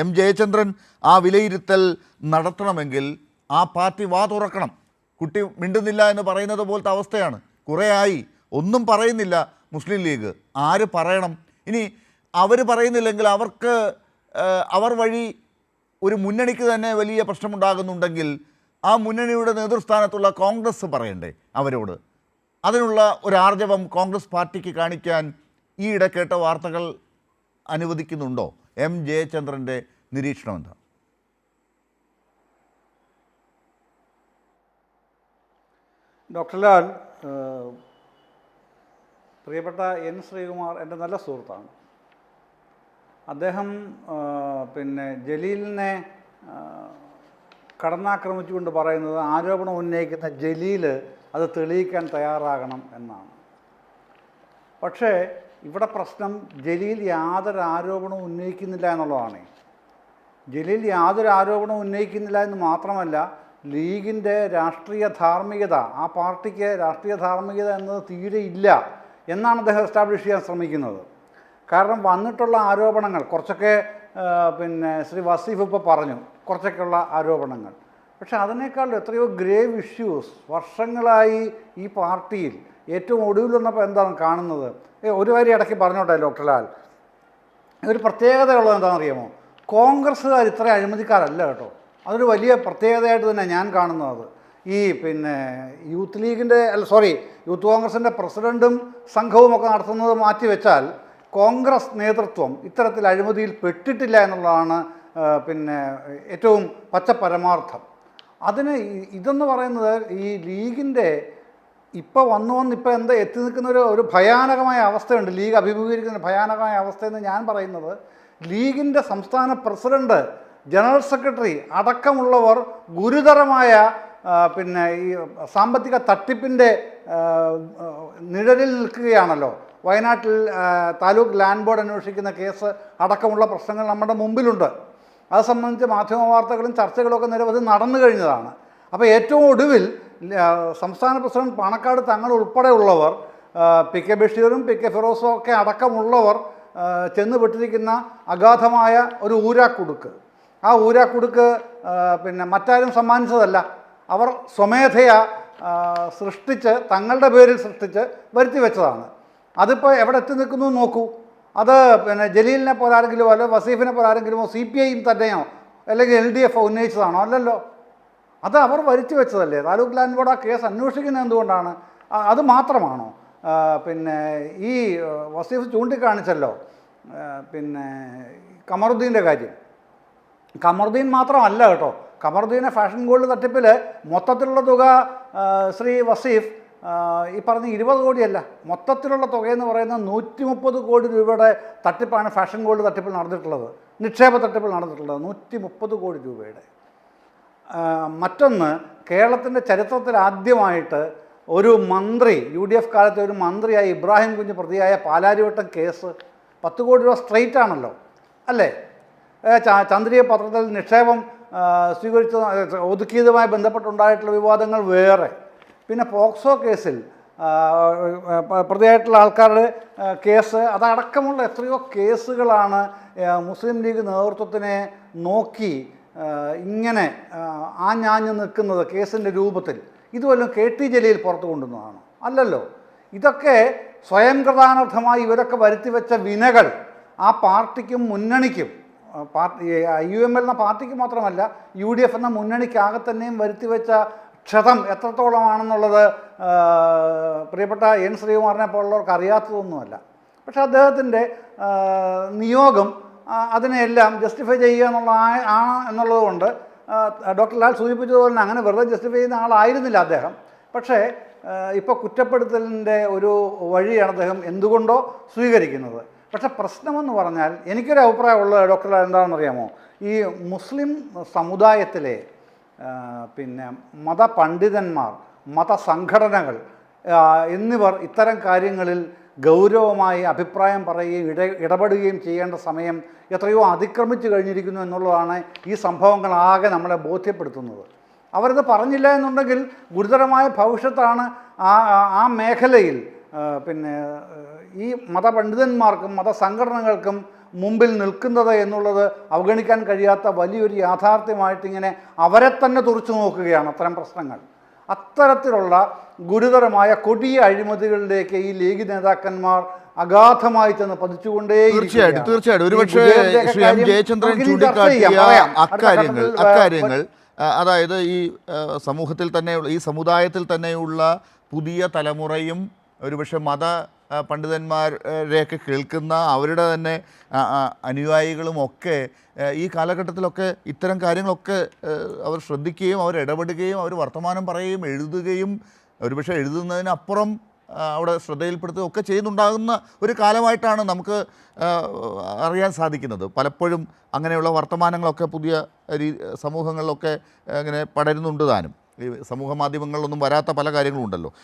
M Jayachandran ആ വിലയിരുത്തൽ നടത്തണമെങ്കിൽ ആ പാർട്ടി വാ തുറക്കണം. കുട്ടി മിണ്ടുന്നില്ല എന്ന് പറയുന്നത് പോലത്തെ അവസ്ഥയാണ്. കുറേ ആയി ഒന്നും പറയുന്നില്ല മുസ്ലിം ലീഗ്. ആര് പറയണം? ഇനി അവർ പറയുന്നില്ലെങ്കിൽ അവർക്ക് അവർ വഴി ഒരു മുന്നണിക്ക് തന്നെ വലിയ പ്രശ്നമുണ്ടാകുന്നുണ്ടെങ്കിൽ ആ മുന്നണിയുടെ നേതൃസ്ഥാനത്തുള്ള കോൺഗ്രസ് പറയണ്ടേ അവരോട്? അതിനുള്ള ഒരു ആർജവം കോൺഗ്രസ് പാർട്ടിക്ക് കാണിക്കാൻ ഈയിടെ കേട്ട വാർത്തകൾ അനുവദിക്കുന്നുണ്ടോ? എം ജയചന്ദ്രന്റെ നിരീക്ഷണം എന്താ? ഡോക്ടർ ലാൽ പ്രിയപ്പെട്ട എൻ ശ്രീകുമാർ എന്റെ നല്ല സുഹൃത്താണ്. അദ്ദേഹം പിന്നെ ജലീലിനെ കടന്നാക്രമിച്ചുകൊണ്ട് പറയുന്നത് ആരോപണം ഉന്നയിക്കുന്ന ജലീൽ അത് തെളിയിക്കാൻ തയ്യാറാകണം എന്നാണ്. പക്ഷേ ഇവിടെ പ്രശ്നം ജലീൽ യാതൊരു ആരോപണവും ഉന്നയിക്കുന്നില്ല എന്നുള്ളതാണ്. ജലീൽ യാതൊരു ആരോപണവും ഉന്നയിക്കുന്നില്ല എന്ന് മാത്രമല്ല ലീഗിന്റെ രാഷ്ട്രീയ ധാർമ്മികത ആ പാർട്ടിക്ക് രാഷ്ട്രീയ ധാർമ്മികത എന്നത് തീരെ ഇല്ല എന്നാണ് അദ്ദേഹം എസ്റ്റാബ്ലിഷ് ചെയ്യാൻ ശ്രമിക്കുന്നത്. കാരണം വന്നിട്ടുള്ള ആരോപണങ്ങൾ കുറച്ചൊക്കെ പിന്നെ ശ്രീ വസീഫ് ഇപ്പോൾ പറഞ്ഞു കുറച്ചൊക്കെയുള്ള ആരോപണങ്ങൾ. പക്ഷെ അതിനേക്കാൾ എത്രയോ ഗ്രേവ് ഇഷ്യൂസ് വർഷങ്ങളായി ഈ പാർട്ടിയിൽ ഏറ്റവും ഒടുവിൽ വന്നപ്പോൾ എന്താണ് കാണുന്നത്? ഒരു കാര്യം ഇടയ്ക്ക് പറഞ്ഞോട്ടെ ഡോക്ടർ ലാൽ. ഒരു പ്രത്യേകതയുള്ളത് എന്താണെന്ന് അറിയാമോ കോൺഗ്രസ്സുകാർ ഇത്ര അഴിമതിക്കാരല്ല കേട്ടോ. അതൊരു വലിയ പ്രത്യേകതയായിട്ട് തന്നെ ഞാൻ കാണുന്നത് ഈ പിന്നെ യൂത്ത് ലീഗിന്റെ അല്ല സോറി യൂത്ത് കോൺഗ്രസിന്റെ പ്രസിഡന്റും സംഘവും ഒക്കെ നടത്തുന്നത് മാറ്റി വെച്ചാൽ കോൺഗ്രസ് നേതൃത്വം ഇത്തരത്തിൽ അഴിമതിയിൽ പെട്ടിട്ടില്ല എന്നുള്ളതാണ് പിന്നെ ഏറ്റവും പച്ച പരമാർത്ഥം അതിന് ഇതെന്ന് പറയുന്നത് ഈ ലീഗിന്റെ ഇപ്പോൾ വന്നു വന്ന് ഇപ്പോൾ എന്താ എത്തി നിൽക്കുന്ന ഒരു ഒരു ഭയാനകമായ അവസ്ഥയുണ്ട്. ലീഗ് അഭിമുഖീകരിക്കുന്ന ഭയാനകമായ അവസ്ഥയെന്ന് ഞാൻ പറയുന്നത് ലീഗിന്റെ സംസ്ഥാന പ്രസിഡന്റ് ജനറൽ സെക്രട്ടറി അടക്കമുള്ളവർ ഗുരുതരമായ പിന്നെ ഈ സാമ്പത്തിക തട്ടിപ്പിന്റെ നിഴലിൽ നിൽക്കുകയാണല്ലോ. വയനാട്ടിൽ താലൂക്ക് ലാൻഡ് ബോർഡ് അന്വേഷിക്കുന്ന കേസ് അടക്കമുള്ള പ്രശ്നങ്ങൾ നമ്മുടെ മുമ്പിലുണ്ട്. അത് സംബന്ധിച്ച് മാധ്യമ വാർത്തകളും ചർച്ചകളൊക്കെ നിരവധി നടന്നു കഴിഞ്ഞതാണ്. അപ്പോൾ ഏറ്റവും ഒടുവിൽ സംസ്ഥാന പ്രസിഡന്റ് പാണക്കാട് തങ്ങൾ ഉൾപ്പെടെയുള്ളവർ പി കെ ബഷീറും പി കെ ഫിറോസും ഒക്കെ അടക്കമുള്ളവർ ചെന്നുപെട്ടിരിക്കുന്ന അഗാധമായ ഒരു ഊരാക്കുടുക്ക്. ആ ഊരാക്കുടുക്ക് പിന്നെ മറ്റാരും സമ്മാനിച്ചതല്ല. അവർ സ്വമേധയാ സൃഷ്ടിച്ച് തങ്ങളുടെ പേരിൽ സൃഷ്ടിച്ച് വരുത്തി വെച്ചതാണ് അതിപ്പോൾ എവിടെ എത്തി നിൽക്കുന്നു നോക്കൂ. അത് പിന്നെ ജലീലിനെ പോലെ അല്ലെ വസീഫിനെ പോലെ ആരെങ്കിലുമോ സി പി ഐയും തന്നെയോ അല്ലെങ്കിൽ എൽ ഡി എഫ് ഉന്നയിച്ചതാണോ? അല്ലല്ലോ. അത് അവർ വരിച്ചു വെച്ചതല്ലേ. താലൂക്ക് ലാൻഡ് ബോർഡ് ആ കേസ് അന്വേഷിക്കുന്നത് എന്തുകൊണ്ടാണ്? അത് മാത്രമാണോ? പിന്നെ ഈ വസീഫ് ചൂണ്ടിക്കാണിച്ചല്ലോ. പിന്നെ കമറുദ്ദീന്റെ കാര്യം. കമറുദ്ദീൻ മാത്രമല്ല കേട്ടോ. കമറുദ്ദീനെ ഫാഷൻ ഗോൾഡ് തട്ടിപ്പിൽ മൊത്തത്തിലുള്ള തുക ശ്രീ വസീഫ് ഈ പറഞ്ഞ ഇരുപത് കോടിയല്ല മൊത്തത്തിലുള്ള തുകയെന്ന് പറയുന്നത് നൂറ്റി മുപ്പത് കോടി രൂപയുടെ തട്ടിപ്പാണ് ഫാഷൻ ഗോൾഡ് തട്ടിപ്പിൽ നടന്നിട്ടുള്ളത് നിക്ഷേപ തട്ടിപ്പിൽ നടന്നിട്ടുള്ളത് നൂറ്റി മുപ്പത് കോടി രൂപയുടെ. മറ്റൊന്ന് കേരളത്തിന്റെ ചരിത്രത്തിൽ ആദ്യമായിട്ട് ഒരു മന്ത്രി യു ഡി എഫ് കാലത്തെ ഒരു മന്ത്രിയായ ഇബ്രാഹിം കുഞ്ഞ് പ്രതിയായ പാലാരിവട്ടം കേസ് പത്ത് കോടി രൂപ സ്ട്രെയിറ്റ് ആണല്ലോ അല്ലേ? ചന്ദ്രിക പത്രത്തിൽ നിക്ഷേപം സ്വീകരിച്ച ഒതുക്കിയതുമായി ബന്ധപ്പെട്ടുണ്ടായിട്ടുള്ള വിവാദങ്ങൾ വേറെ. പിന്നെ പോക്സോ കേസിൽ പ്രതിയായിട്ടുള്ള ആൾക്കാരുടെ കേസ് അതടക്കമുള്ള എത്രയോ കേസുകളാണ് മുസ്ലിം ലീഗ് നേതൃത്വത്തിനെ നോക്കി ഇങ്ങനെ ആഞ്ഞാഞ്ഞ് നിൽക്കുന്നത് കേസിന്റെ രൂപത്തിൽ. ഇതുവല്ലോ കെ ടി ജലീൽ പുറത്തു കൊണ്ടുവന്നതാണ്? അല്ലല്ലോ. ഇതൊക്കെ സ്വയം കൃതാനർത്ഥമായി ഇവരൊക്കെ വരുത്തി വെച്ച വിനകൾ ആ പാർട്ടിക്കും മുന്നണിക്കും പാർട്ടി യു എം എൽ എന്ന പാർട്ടിക്ക് മാത്രമല്ല യു ഡി എഫ് എന്ന മുന്നണിക്കാകെ തന്നെയും വരുത്തി വെച്ച ക്ഷതം എത്രത്തോളമാണെന്നുള്ളത് പ്രിയപ്പെട്ട എൻ ശ്രീകുമാറിനെ പോലുള്ളവർക്ക് അറിയാത്തതൊന്നുമല്ല. പക്ഷേ അദ്ദേഹത്തിന്റെ നിയോഗം അതിനെയെല്ലാം ജസ്റ്റിഫൈ ചെയ്യുക എന്നുള്ള ആണ് എന്നുള്ളതുകൊണ്ട് എന്നുള്ളത് കൊണ്ട് ഡോക്ടർ ലാൽ സൂചിപ്പിച്ചതുപോലെ തന്നെ അങ്ങനെ വെറുതെ ജസ്റ്റിഫൈ ചെയ്യുന്ന ആളായിരുന്നില്ല അദ്ദേഹം. പക്ഷേ ഇപ്പോൾ കുറ്റപ്പെടുത്തലിന്റെ ഒരു വഴിയാണ് അദ്ദേഹം എന്തുകൊണ്ടോ സ്വീകരിക്കുന്നത്. പക്ഷെ പ്രശ്നമെന്ന് പറഞ്ഞാൽ എനിക്കൊരു അഭിപ്രായമുള്ള ഡോക്ടർ എന്താണെന്നറിയാമോ? ഈ മുസ്ലിം സമുദായത്തിലെ പിന്നെ മതപണ്ഡിതന്മാർ മതസംഘടനകൾ എന്നിവർ ഇത്തരം കാര്യങ്ങളിൽ ഗൗരവമായി അഭിപ്രായം പറയുകയും ഇട ഇടപെടുകയും ചെയ്യേണ്ട സമയം എത്രയോ അതിക്രമിച്ചു കഴിഞ്ഞിരിക്കുന്നു എന്നുള്ളതാണ് ഈ സംഭവങ്ങളാകെ നമ്മളെ ബോധ്യപ്പെടുത്തുന്നത്. അവരത് പറഞ്ഞില്ല എന്നുണ്ടെങ്കിൽ ഗുരുതരമായ ഭവിഷ്യത്താണ് ആ ആ- മേഖലയിൽ പിന്നെ ഈ മതപണ്ഡിതന്മാർക്കും മതസംഘടനകൾക്കും മുമ്പിൽ നിൽക്കുന്നത് എന്നുള്ളത് അവഗണിക്കാൻ കഴിയാത്ത വലിയൊരു യാഥാർത്ഥ്യമായിട്ട് ഇങ്ങനെ അവരെ തന്നെ തുറച്ചു നോക്കുകയാണ് അത്തരം പ്രശ്നങ്ങൾ. അത്തരത്തിലുള്ള ഗുരുതരമായ കൊടിയ അഴിമതികളിലേക്ക് ഈ ലീഗ് നേതാക്കന്മാർ അഗാധമായി ചെന്ന് പതിച്ചുകൊണ്ടേ തീർച്ചയായിട്ടും തീർച്ചയായിട്ടും. ഒരുപക്ഷെ ശ്രീ എം ജയചന്ദ്രൻ ചൂണ്ടിക്കാട്ടിയ അക്കാര്യങ്ങൾ അക്കാര്യങ്ങൾ അതായത് ഈ സമൂഹത്തിൽ തന്നെ ഈ സമുദായത്തിൽ തന്നെയുള്ള പുതിയ തലമുറയും ഒരുപക്ഷെ മത പണ്ഡിതന്മാരെയൊക്കെ കേൾക്കുന്ന അവരുടെ തന്നെ അനുയായികളും ഒക്കെ ഈ കാലഘട്ടത്തിലൊക്കെ ഇത്തരം കാര്യങ്ങളൊക്കെ അവർ ശ്രദ്ധിക്കുകയും അവർ ഇടപെടുകയും അവർ വർത്തമാനം പറയുകയും എഴുതുകയും ഒരുപക്ഷെ എഴുതുന്നതിനപ്പുറം അവിടെ ശ്രദ്ധയിൽപ്പെടുത്തുക ഒക്കെ ചെയ്യുന്നുണ്ടാകുന്ന ഒരു കാലമായിട്ടാണ് നമുക്ക് അറിയാൻ സാധിക്കുന്നത്. പലപ്പോഴും അങ്ങനെയുള്ള വർത്തമാനങ്ങളൊക്കെ പുതിയ സമൂഹങ്ങളിലൊക്കെ ഇങ്ങനെ പടരുന്നുണ്ട് താനും. ഈ സമൂഹ മാധ്യമങ്ങളിലൊന്നും വരാത്ത പല കാര്യങ്ങളും ഉണ്ടല്ലോ